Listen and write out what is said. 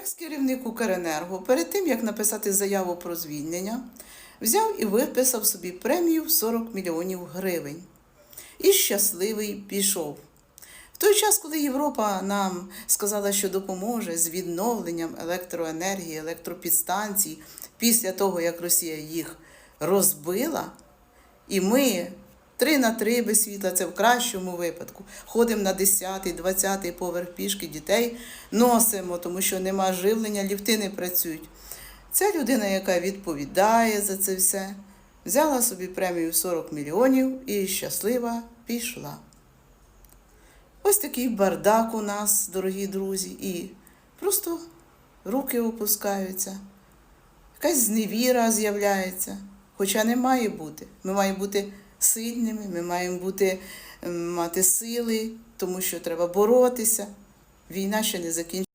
Екс-керівник Укренерго перед тим, як написати заяву про звільнення, взяв і виписав собі премію в 40 мільйонів гривень. І щасливий пішов. В той час, коли Європа нам сказала, що допоможе з відновленням електроенергії, електропідстанцій після того, як Росія їх розбила, і ми три на три без світла, це в кращому випадку. Ходимо на 10, 20 поверх пішки, дітей носимо, тому що нема живлення, ліфти не працюють. Це людина, яка відповідає за це все, взяла собі премію 40 мільйонів і щаслива пішла. Ось такий бардак у нас, дорогі друзі, і просто руки опускаються, якась зневіра з'являється. Хоча не має бути. Ми маємо бути сильними, ми маємо бути, мати сили, тому що треба боротися. Війна ще не закінчилася.